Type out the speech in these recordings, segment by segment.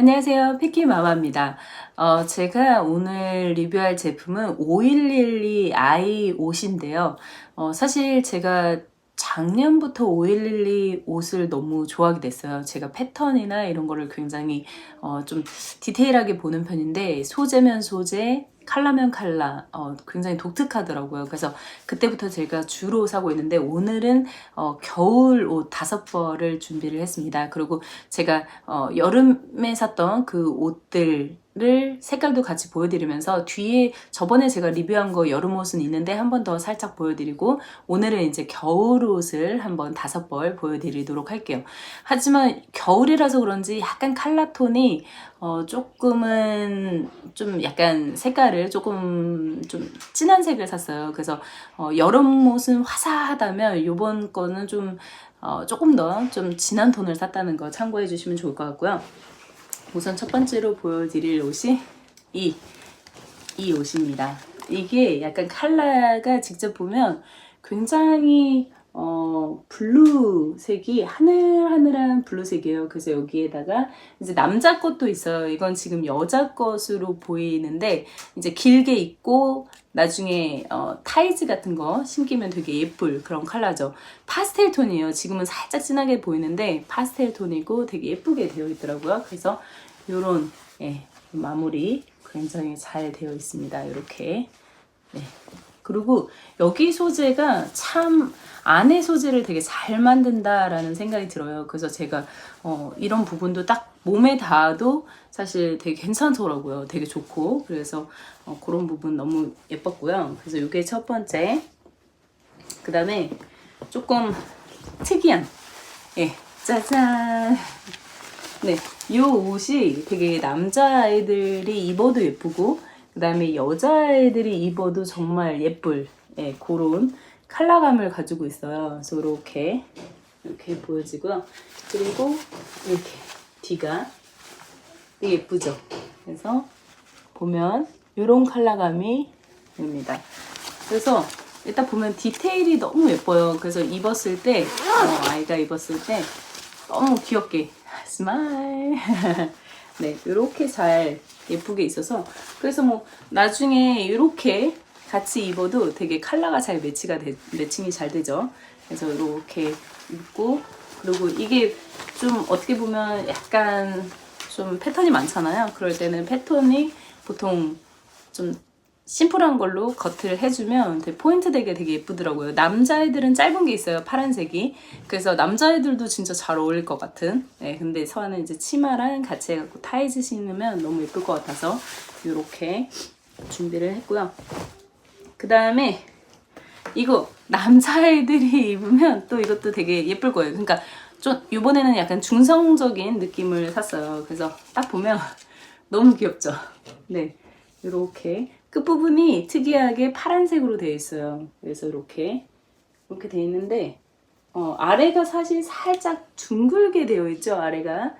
안녕하세요. 피키마마입니다. 어, 제가 오늘 리뷰할 제품은 5112i 옷인데요. 어, 사실 제가 작년부터 5112 옷을 너무 좋아하게 됐어요. 제가 패턴이나 이런 거를 굉장히 어, 좀 디테일하게 보는 편인데 소재면 소재, 칼라면 칼라 어, 굉장히 독특하더라고요. 그래서 그때부터 제가 주로 사고 있는데 오늘은 어, 겨울 옷 다섯 벌을 준비를 했습니다. 그리고 제가 어, 여름에 샀던 그 옷들 을 색깔도 같이 보여드리면서 뒤에 저번에 제가 리뷰한 거 여름 옷은 있는데 한 번 더 살짝 보여드리고 오늘은 이제 겨울 옷을 한번 다섯 벌 보여드리도록 할게요. 하지만 겨울이라서 그런지 약간 칼라 톤이 어 조금은 좀 약간 색깔을 조금 좀 진한 색을 샀어요. 그래서 어 여름 옷은 화사하다면 이번 거는 좀 어 조금 더 좀 진한 톤을 샀다는 거 참고해 주시면 좋을 것 같고요. 우선 첫 번째로 보여드릴 옷이 이, 이 옷입니다. 이게 약간 컬러가 직접 보면 굉장히 어, 블루색이 하늘하늘한 블루색이에요. 그래서 여기에다가 이제 남자 것도 있어요. 이건 지금 여자 것으로 보이는데 이제 길게 입고 나중에 어, 타이즈 같은 거 신기면 되게 예쁠 그런 컬러죠. 파스텔 톤이에요. 지금은 살짝 진하게 보이는데 파스텔 톤이고 되게 예쁘게 되어 있더라고요. 그래서 요런 예, 마무리 굉장히 잘 되어 있습니다. 이렇게 네. 그리고 여기 소재가 참 안에 소재를 되게 잘 만든다라는 생각이 들어요. 그래서 제가 어, 이런 부분도 딱 몸에 닿아도 사실 되게 괜찮더라고요. 되게 좋고 그래서 어, 그런 부분 너무 예뻤고요. 그래서 이게 첫 번째. 그 다음에 조금 특이한 예 짜잔 네, 이 옷이 되게 남자아이들이 입어도 예쁘고 그 다음에 여자애들이 입어도 정말 예쁠 예, 그런 컬러감을 가지고 있어요. 그래서 이렇게 이렇게 보여지고요. 그리고 이렇게 뒤가 예쁘죠. 그래서 보면 이런 컬러감이 입니다. 그래서 일단 보면 디테일이 너무 예뻐요. 그래서 입었을 때 어, 아이가 입었을 때 너무 귀엽게 스마일 네 이렇게 잘 예쁘게 있어서 그래서 뭐 나중에 이렇게 같이 입어도 되게 컬러가 잘 매치가 되, 매칭이 잘 되죠. 그래서 이렇게 입고 그리고 이게 좀 어떻게 보면 약간 좀 패턴이 많잖아요. 그럴 때는 패턴이 보통 좀 심플한 걸로 겉을 해주면 되게 포인트 되게 되게 예쁘더라고요. 남자애들은 짧은 게 있어요. 파란색이. 그래서 남자애들도 진짜 잘 어울릴 것 같은. 네, 근데 서아는 이제 치마랑 같이 해갖고 타이즈 신으면 너무 예쁠 것 같아서 이렇게 준비를 했고요. 그 다음에 이거 남자애들이 입으면 또 이것도 되게 예쁠 거예요. 그러니까 좀 이번에는 약간 중성적인 느낌을 샀어요. 그래서 딱 보면 너무 귀엽죠. 네, 이렇게 끝부분이 특이하게 파란색으로 되어 있어요. 그래서 이렇게 이렇게 되어 있는데 어, 아래가 사실 살짝 둥글게 되어 있죠. 아래가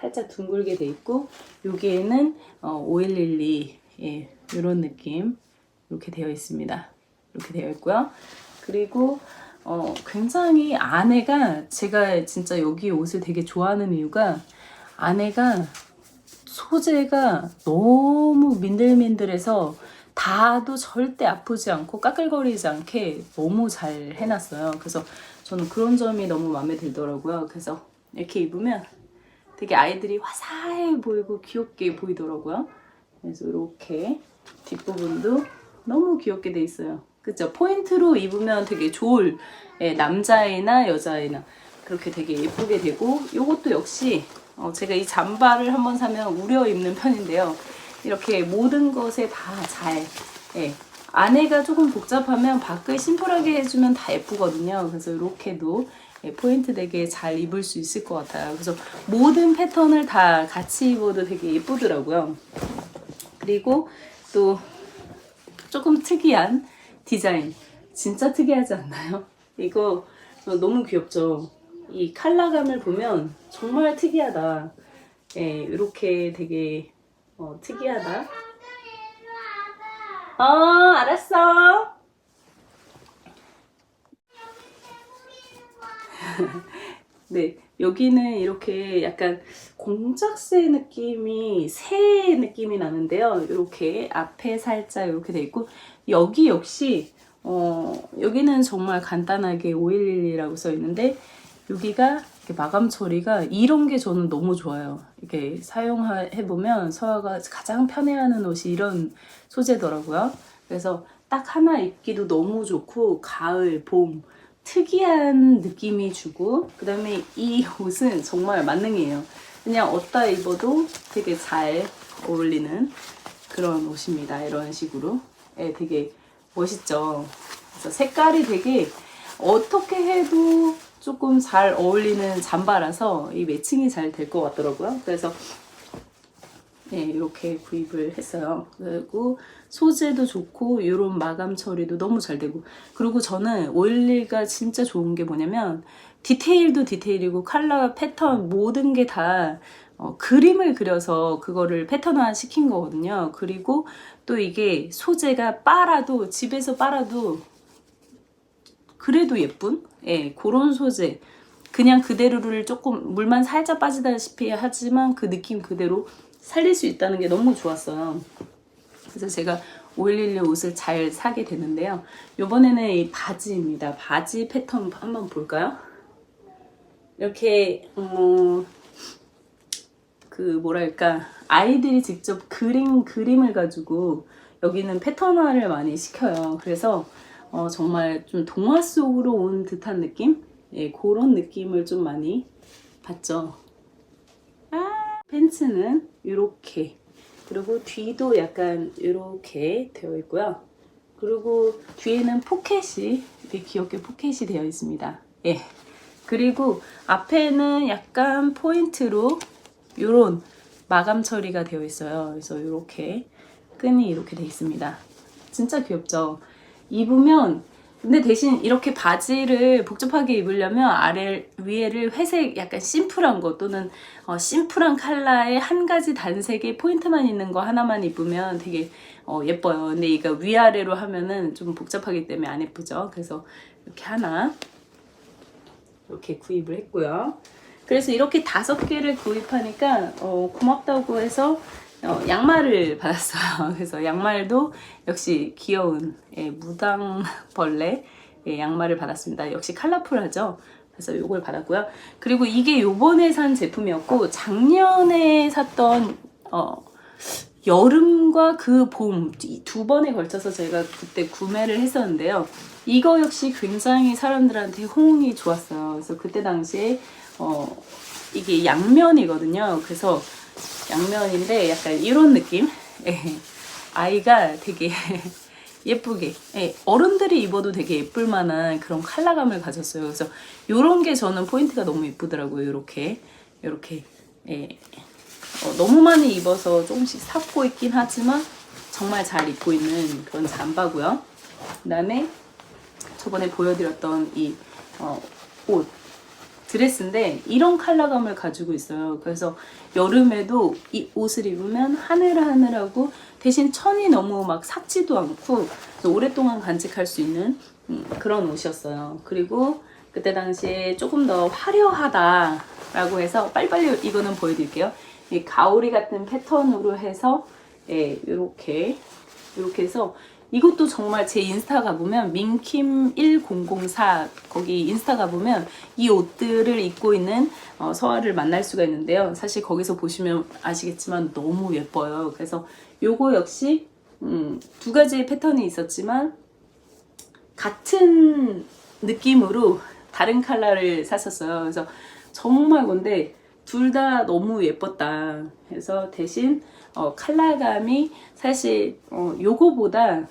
살짝 둥글게 되어 있고 여기에는 어, 5112 예, 이런 느낌 이렇게 되어 있습니다. 이렇게 되어 있고요. 그리고 어, 굉장히 안에가 제가 진짜 여기 옷을 되게 좋아하는 이유가 안에가 소재가 너무 민들민들해서 다도 절대 아프지 않고 까끌거리지 않게 너무 잘 해놨어요. 그래서 저는 그런 점이 너무 마음에 들더라고요. 그래서 이렇게 입으면 되게 아이들이 화사해 보이고 귀엽게 보이더라고요. 그래서 이렇게 뒷부분도 너무 귀엽게 돼 있어요. 그죠? 포인트로 입으면 되게 좋을 예, 남자애나 여자애나 그렇게 되게 예쁘게 되고 이것도 역시 어, 제가 이 잠바를 한번 사면 우려 입는 편인데요. 이렇게 모든 것에 다 잘, 예. 안에가 조금 복잡하면 밖을 심플하게 해주면 다 예쁘거든요. 그래서 이렇게도 예, 포인트 되게 잘 입을 수 있을 것 같아요. 그래서 모든 패턴을 다 같이 입어도 되게 예쁘더라고요. 그리고 또 조금 특이한 디자인. 진짜 특이하지 않나요? 이거 너무 귀엽죠? 이 컬러감을 보면 정말 특이하다. 예, 이렇게 되게 어, 특이하다. 어, 알았어. 네, 여기는 이렇게 약간 공작새 느낌이 새 느낌이 나는데요. 이렇게 앞에 살짝 이렇게 돼 있고 여기 역시 어, 여기는 정말 간단하게 5111이라고 써 있는데 여기가 마감 처리가 이런 게 저는 너무 좋아요. 이렇게 사용해 보면 서아가 가장 편해하는 옷이 이런 소재더라고요. 그래서 딱 하나 입기도 너무 좋고 가을, 봄 특이한 느낌이 주고 그다음에 이 옷은 정말 만능이에요. 그냥 어디다 입어도 되게 잘 어울리는 그런 옷입니다. 이런 식으로. 예, 되게 멋있죠. 그래서 색깔이 되게 어떻게 해도 조금 잘 어울리는 잠바라서 이 매칭이 잘 될 것 같더라고요. 그래서 네, 이렇게 구입을 했어요. 그리고 소재도 좋고 이런 마감 처리도 너무 잘 되고 그리고 저는 오일리가 진짜 좋은 게 뭐냐면 디테일도 디테일이고 컬러 패턴 모든 게다 어, 그림을 그려서 그거를 패턴화 시킨 거거든요. 그리고 또 이게 소재가 빨아도 집에서 빨아도 그래도 예쁜 예 그런 소재 그냥 그대로를 조금 물만 살짝 빠지다시피 하지만 그 느낌 그대로 살릴 수 있다는 게 너무 좋았어요. 그래서 제가 511 옷을 잘 사게 되는데요. 이번에는 이 바지입니다. 바지 패턴 한번 볼까요? 이렇게 어, 그 뭐랄까 아이들이 직접 그린 그림을 가지고 여기는 패턴화를 많이 시켜요. 그래서 어, 정말 좀 동화 속으로 온 듯한 느낌? 예, 그런 느낌을 좀 많이 받죠. 아, 팬츠는 이렇게 그리고 뒤도 약간 이렇게 되어 있고요. 그리고 뒤에는 포켓이 이렇게 귀엽게 포켓이 되어 있습니다. 예. 그리고 앞에는 약간 포인트로 이런 마감 처리가 되어 있어요. 그래서 이렇게 끈이 이렇게 되어 있습니다. 진짜 귀엽죠? 입으면 근데 대신 이렇게 바지를 복잡하게 입으려면 아래 위에를 회색 약간 심플한 거 또는 어, 심플한 컬러의 한 가지 단색의 포인트만 있는 거 하나만 입으면 되게 어, 예뻐요. 근데 이거 위아래로 하면은 좀 복잡하기 때문에 안 예쁘죠. 그래서 이렇게 하나 이렇게 구입을 했고요. 그래서 이렇게 다섯 개를 구입하니까 어, 고맙다고 해서 어, 양말을 받았어요. 그래서 양말도 역시 귀여운 예, 무당벌레 예, 양말을 받았습니다. 역시 컬러풀하죠. 그래서 이걸 받았고요. 그리고 이게 요번에 산 제품이었고 작년에 샀던 어, 여름과 그 봄 두 번에 걸쳐서 제가 그때 구매를 했었는데요. 이거 역시 굉장히 사람들한테 호응이 좋았어요. 그래서 그때 당시에 어, 이게 양면이거든요. 그래서 양면인데 약간 이런 느낌? 예. 아이가 되게 예쁘게 예. 어른들이 입어도 되게 예쁠 만한 그런 컬러감을 가졌어요. 그래서 이런 게 저는 포인트가 너무 예쁘더라고요. 이렇게 이렇게 예. 어, 너무 많이 입어서 조금씩 삭고 있긴 하지만 정말 잘 입고 있는 그런 잠바고요. 그다음에 저번에 보여드렸던 이 어, 옷 드레스인데 이런 컬러감을 가지고 있어요. 그래서 여름에도 이 옷을 입으면 하늘하늘하고 대신 천이 너무 막 삭지도 않고 오랫동안 간직할 수 있는 음, 그런 옷이었어요. 그리고 그때 당시에 조금 더 화려하다라고 해서 빨리빨리 이거는 보여드릴게요. 이 가오리 같은 패턴으로 해서 예, 이렇게 이렇게 해서 이것도 정말 제 인스타 가보면 민킴1004 거기 인스타 가보면 이 옷들을 입고 있는 어, 서아를 만날 수가 있는데요. 사실 거기서 보시면 아시겠지만 너무 예뻐요. 그래서 요거 역시 음, 두 가지의 패턴이 있었지만 같은 느낌으로 다른 컬러를 샀었어요. 그래서 정말 근데 둘 다 너무 예뻤다. 그래서 대신 어, 컬러감이 사실 어, 요거보다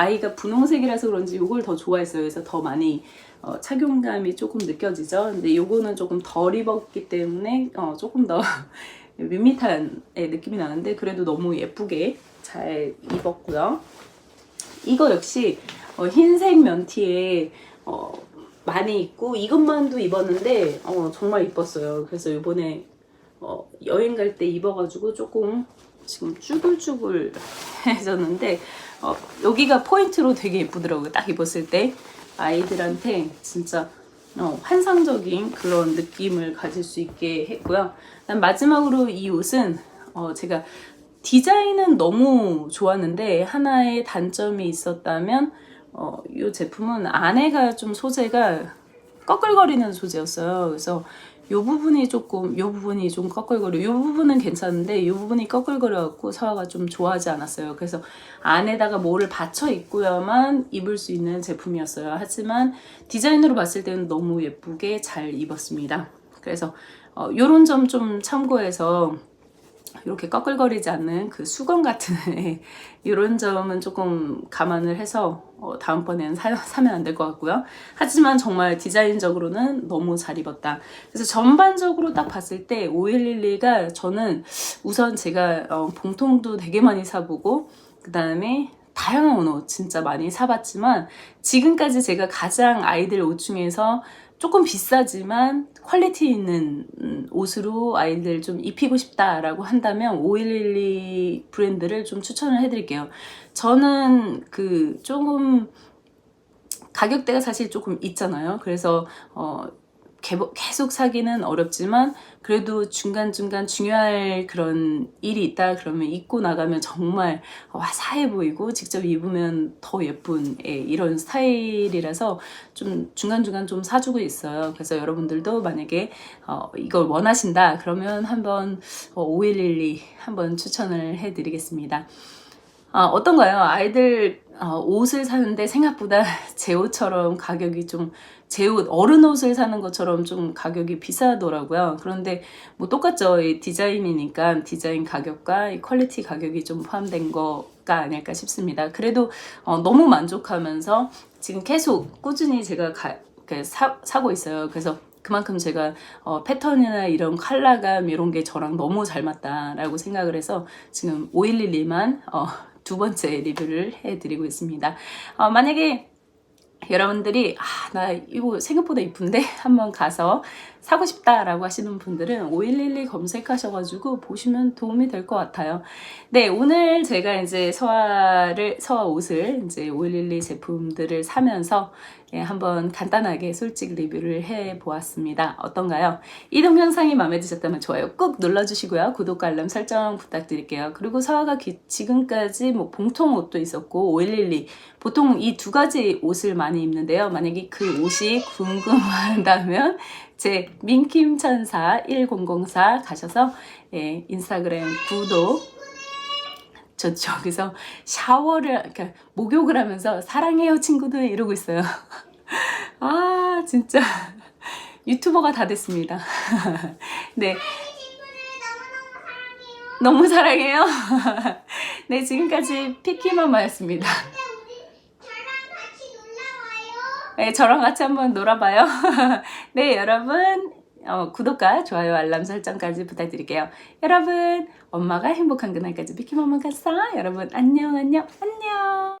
아이가 분홍색이라서 그런지 이걸 더 좋아했어요. 그래서 더 많이 어, 착용감이 조금 느껴지죠. 근데 요거는 조금 덜 입었기 때문에 어, 조금 더 밋밋한 예, 느낌이 나는데 그래도 너무 예쁘게 잘 입었고요. 이거 역시 어, 흰색 면티에 어, 많이 입고 이것만도 입었는데 어, 정말 이뻤어요. 그래서 이번에 어, 여행 갈 때 입어가지고 조금 지금 쭈글쭈글해졌는데 어, 여기가 포인트로 되게 예쁘더라고요. 딱 입었을 때 아이들한테 진짜 어, 환상적인 그런 느낌을 가질 수 있게 했고요. 마지막으로 이 옷은 어, 제가 디자인은 너무 좋았는데 하나의 단점이 있었다면 어, 이 제품은 안에가 좀 소재가 꺼끌거리는 소재였어요. 그래서 이 부분이 조금, 이 부분이 좀 꺼끌거려. 이 부분은 괜찮은데 이 부분이 꺼끌거려갖고 서화가 좀 좋아하지 않았어요. 그래서 안에다가 뭐를 받쳐 입고야만 입을 수 있는 제품이었어요. 하지만 디자인으로 봤을 때는 너무 예쁘게 잘 입었습니다. 그래서 어, 이런 점 좀 참고해서 이렇게 꺼끌거리지 않는 그 수건 같은 이런 점은 조금 감안을 해서 어, 다음번에는 사, 사면 안 될 것 같고요. 하지만 정말 디자인적으로는 너무 잘 입었다. 그래서 전반적으로 딱 봤을 때 5111가 저는 우선 제가 어, 봉통도 되게 많이 사보고 그 다음에 다양한 옷 진짜 많이 사봤지만 지금까지 제가 가장 아이들 옷 중에서 조금 비싸지만 퀄리티 있는 음, 옷으로 아이들 좀 입히고 싶다라고 한다면 5112 브랜드를 좀 추천을 해드릴게요. 저는 그 조금 가격대가 사실 조금 있잖아요. 그래서 어 계속 사기는 어렵지만 그래도 중간중간 중요할 그런 일이 있다 그러면 입고 나가면 정말 화사해 보이고 직접 입으면 더 예쁜 예, 이런 스타일이라서 좀 중간중간 좀 사주고 있어요. 그래서 여러분들도 만약에 어, 이걸 원하신다 그러면 한번 어, 5112 한번 추천을 해드리겠습니다. 아, 어떤가요? 아이들 어, 옷을 사는데 생각보다 제 옷처럼 가격이 좀 제 옷, 어른 옷을 사는 것처럼 좀 가격이 비싸더라고요. 그런데 뭐 똑같죠. 이 디자인이니까 디자인 가격과 이 퀄리티 가격이 좀 포함된 거가 아닐까 싶습니다. 그래도 어, 너무 만족하면서 지금 계속 꾸준히 제가 가, 그 사, 사고 있어요. 그래서 그만큼 제가 어, 패턴이나 이런 컬러감 이런 게 저랑 너무 잘 맞다라고 생각을 해서 지금 5112만 어, 두 번째 리뷰를 해드리고 있습니다. 어, 만약에 여러분들이 아, 나 이거 생각보다 이쁜데 한번 가서 사고 싶다라고 하시는 분들은 5112 검색하셔가지고 보시면 도움이 될 것 같아요. 네, 오늘 제가 이제 서화를 서화 옷을 이제 5112 제품들을 사면서 예, 한번 간단하게 솔직 리뷰를 해 보았습니다. 어떤가요? 이 동영상이 마음에 드셨다면 좋아요 꾹 눌러주시고요. 구독과 알람 설정 부탁드릴게요. 그리고 서화가 기- 지금까지 뭐 봉통 옷도 있었고 5112 보통 이 두 가지 옷을 많이 입는데요. 만약에 그 옷이 궁금하다면 제 민킴천사 1004 가셔서 예, 인스타그램 구독 저 저기서 샤워를 그러니까 목욕을 하면서 사랑해요 친구들 이러고 있어요. 아 진짜 유튜버가 다 됐습니다. 네. 너무 사랑해요. 네 지금까지 피키마마였습니다. 네, 저랑 같이 한번 놀아봐요. 네, 여러분, 어, 구독과 좋아요, 알람 설정까지 부탁드릴게요. 여러분, 엄마가 행복한 그날까지 비키마마 갔어. 여러분, 안녕, 안녕, 안녕.